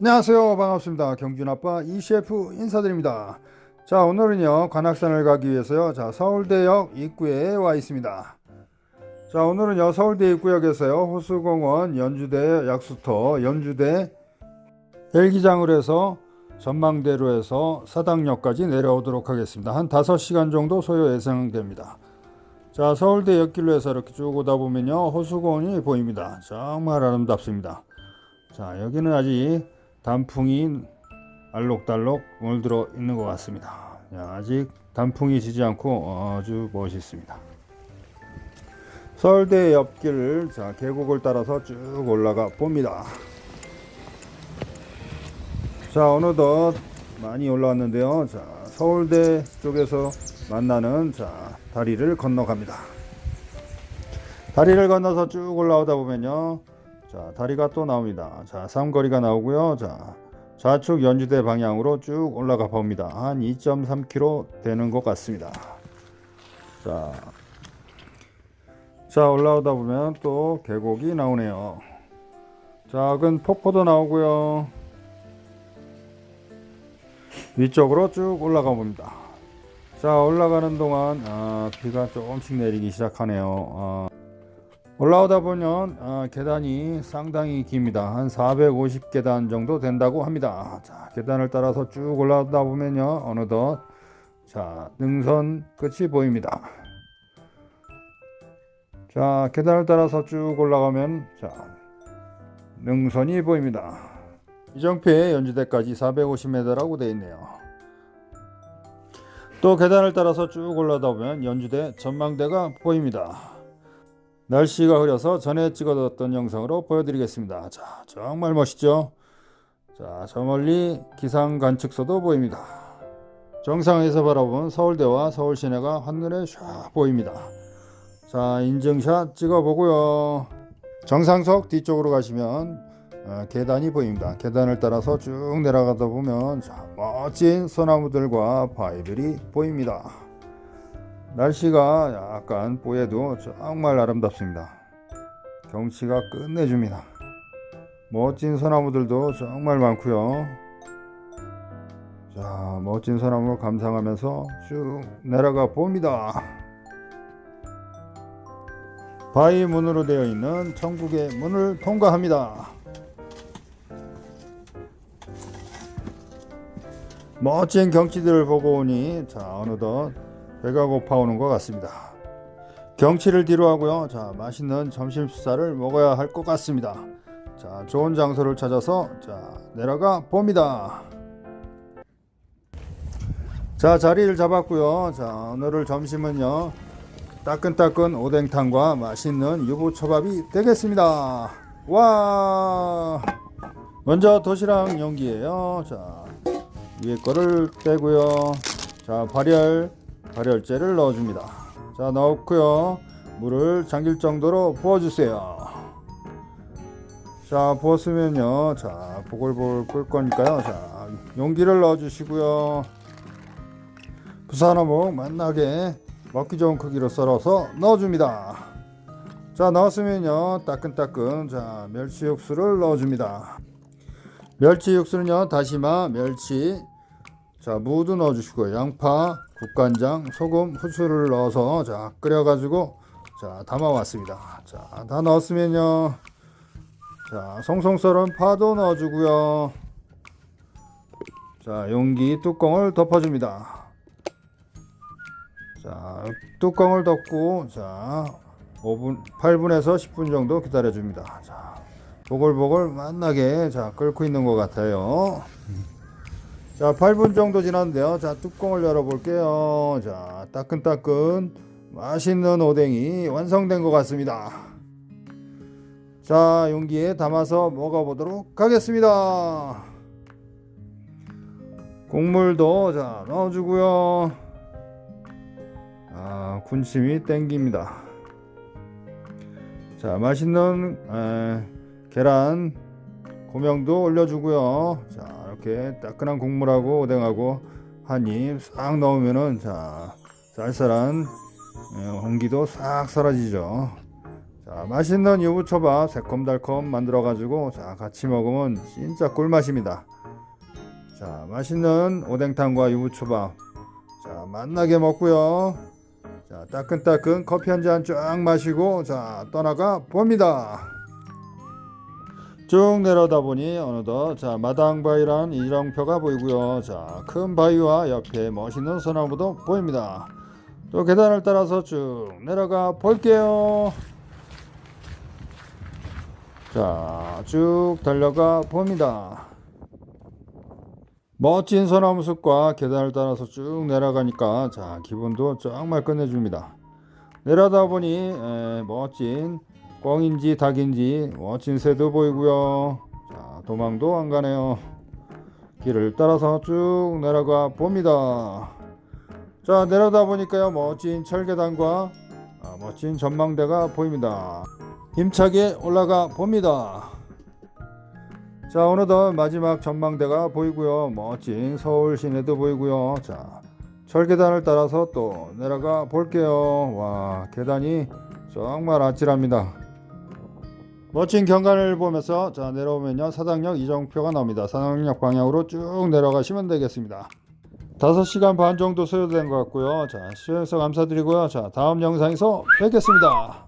안녕하세요. 반갑습니다. 경준아빠 이셰프 인사드립니다. 자 오늘은요 관악산을 가기 위해서요 자 서울대역 입구에 와 있습니다. 자 오늘은요 서울대 입구역에서요 호수공원 연주대 약수터 연주대 헬기장을 해서 전망대로 해서 사당역까지 내려오도록 하겠습니다. 한 5시간 정도 소요 예상됩니다. 자 서울대 옆길로 해서 이렇게 쭉 오다 보면요 호수공원이 보입니다. 정말 아름답습니다. 자 여기는 아직 단풍이 알록달록 물들어 있는 것 같습니다. 야, 아직 단풍이 지지 않고 아주 멋있습니다. 서울대 옆길 자 계곡을 따라서 쭉 올라가 봅니다. 자 어느덧 많이 올라왔는데요. 자 서울대 쪽에서 만나는 자 다리를 건너갑니다. 다리를 건너서 쭉 올라오다 보면요. 자, 다리가 또 나옵니다. 자, 삼거리가 나오고요. 자, 좌측 연주대 방향으로 쭉 올라가 봅니다. 한 2.3km 되는 것 같습니다. 자, 자 올라오다 보면 또 계곡이 나오네요. 작은 폭포도 나오고요. 위쪽으로 쭉 올라가 봅니다. 자 올라가는 동안 아, 비가 조금씩 내리기 시작하네요. 아, 올라오다 보면 아, 계단이 상당히 깁니다. 한 450계단 정도 된다고 합니다. 자, 계단을 따라서 쭉 올라오다 보면요. 어느덧 자, 능선 끝이 보입니다. 자, 계단을 따라서 쭉 올라가면 자, 능선이 보입니다. 이정표의 연주대까지 450m라고 되어 있네요. 또 계단을 따라서 쭉 올라다 보면 연주대 전망대가 보입니다. 날씨가 흐려서 전에 찍어뒀던 영상으로 보여드리겠습니다. 자, 정말 멋있죠? 자, 저 멀리 기상 관측소도 보입니다. 정상에서 바라보면 서울대와 서울 시내가 한눈에 샥 보입니다. 자, 인증샷 찍어보고요. 정상석 뒤쪽으로 가시면 어, 계단이 보입니다. 계단을 따라서 쭉 내려가다 보면 자, 멋진 소나무들과 바위들이 보입니다. 날씨가 약간 뽀얘도 정말 아름답습니다. 경치가 끝내줍니다. 멋진 소나무들도 정말 많고요. 자, 멋진 소나무 감상하면서 쭉 내려가 봅니다. 바위 문으로 되어 있는 천국의 문을 통과합니다. 멋진 경치들을 보고 오니 자 어느덧 배가 고파오는 것 같습니다. 경치를 뒤로하고요. 자 맛있는 점심 식사를 먹어야 할 것 같습니다. 자 좋은 장소를 찾아서 자 내려가 봅니다. 자 자리를 잡았고요. 자 오늘 점심은요 따끈따끈 오뎅탕과 맛있는 유부초밥이 되겠습니다. 와 먼저 도시락 용기예요. 자 위에 거를 빼고요. 자 발열 발열제를 넣어줍니다. 자 넣고요. 물을 잠길 정도로 부어주세요. 자 부었으면요. 자 보글보글 끓 거니까요. 자 용기를 넣어주시고요. 부산어묵 맛나게 먹기 좋은 크기로 썰어서 넣어줍니다. 자 넣었으면요. 따끈따끈 자 멸치 육수를 넣어줍니다. 멸치 육수는요 다시마, 멸치, 자 무도 넣어주시고요 양파, 국간장, 소금, 후추를 넣어서 자 끓여가지고 자 담아왔습니다. 자 다 넣었으면요 자 송송 썰은 파도 넣어주고요 자 용기 뚜껑을 덮어줍니다. 자 뚜껑을 덮고 자 5분, 8분에서 10분 정도 기다려 줍니다. 자 보글보글 맛나게 자 끓고 있는 것 같아요. 자 8분 정도 지났는데요. 자 뚜껑을 열어 볼게요. 자 따끈따끈 맛있는 오뎅이 완성된 것 같습니다. 자 용기에 담아서 먹어보도록 하겠습니다. 국물도 자 넣어주고요. 아 군침이 땡깁니다. 자 맛있는 에, 계란 고명도 올려주고요. 자 이렇게 따끈한 국물하고 오뎅하고 한 입 싹 넣으면은 자 쌀쌀한 에, 홍기도 싹 사라지죠. 자, 맛있는 유부초밥 새콤달콤 만들어 가지고 자, 같이 먹으면 진짜 꿀맛입니다. 자, 맛있는 오뎅탕과 유부초밥. 자, 맛나게 먹고요. 자, 따끈따끈 커피 한 잔 쫙 마시고 자, 떠나가 봅니다. 쭉 내려다 보니 어느덧 자, 마당 바위란 이정표가 보이고요. 자, 큰 바위와 옆에 멋있는 소나무도 보입니다. 또 계단을 따라서 쭉 내려가 볼게요. 자, 쭉 달려가 봅니다. 멋진 소나무 숲과 계단을 따라서 쭉 내려가니까 자, 기분도 정말 끝내줍니다. 내려다 보니 에, 멋진 꿩인지 닭인지 멋진 새도 보이고요. 자, 도망도 안 가네요. 길을 따라서 쭉 내려가 봅니다. 자, 내려다 보니까요. 멋진 철계단과 아, 멋진 전망대가 보입니다. 힘차게 올라가 봅니다. 자, 어느덧 마지막 전망대가 보이고요. 멋진 서울 시내도 보이고요. 자, 철계단을 따라서 또 내려가 볼게요. 와, 계단이 정말 아찔합니다. 멋진 경관을 보면서 자, 내려오면요. 사당역 이정표가 나옵니다. 사당역 방향으로 쭉 내려가시면 되겠습니다. 5시간 반 정도 소요된 것 같고요. 자, 시청해주셔서 감사드리고요. 자, 다음 영상에서 뵙겠습니다.